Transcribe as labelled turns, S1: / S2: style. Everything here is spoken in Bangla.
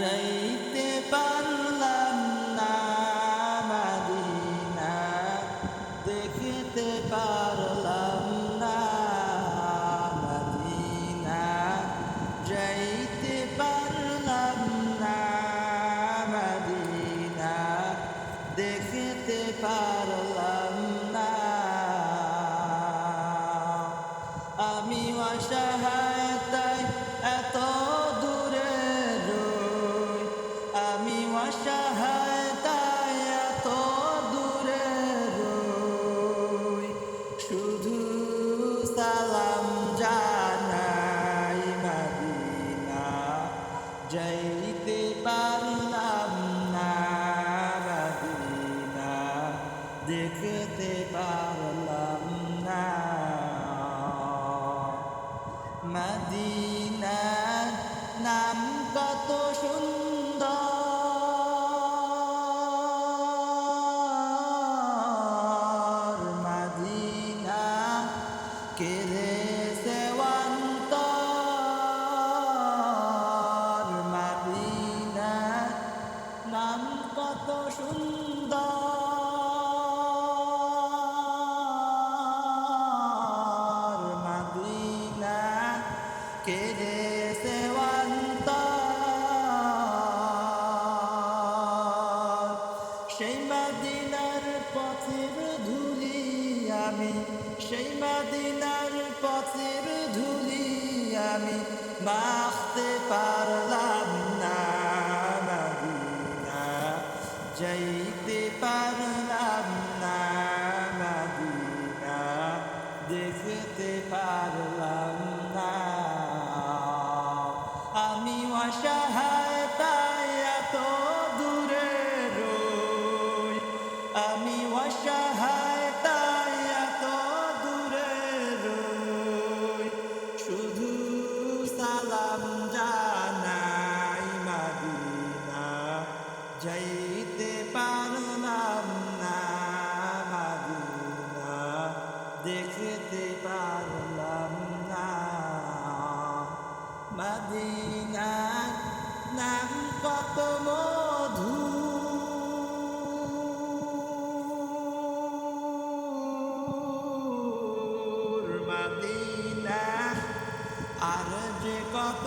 S1: দেখতে পারলাম না দেখতে পারলাম যাইতে পারলাম না মদিনা দেখতে পারলাম না। মদিনার আমি, সেই মদিনার পথের ধুলি আমি মাখতে পারলাম না, মদিনা। যাইতে পারলাম না, মদিনা। দেখতে পারলাম না। আমি অসহায়। যাইতে পারলাম না মাদিনা দেখতে পারলাম না। মদিনার নাম কত মধু। মদিনা আর যে কত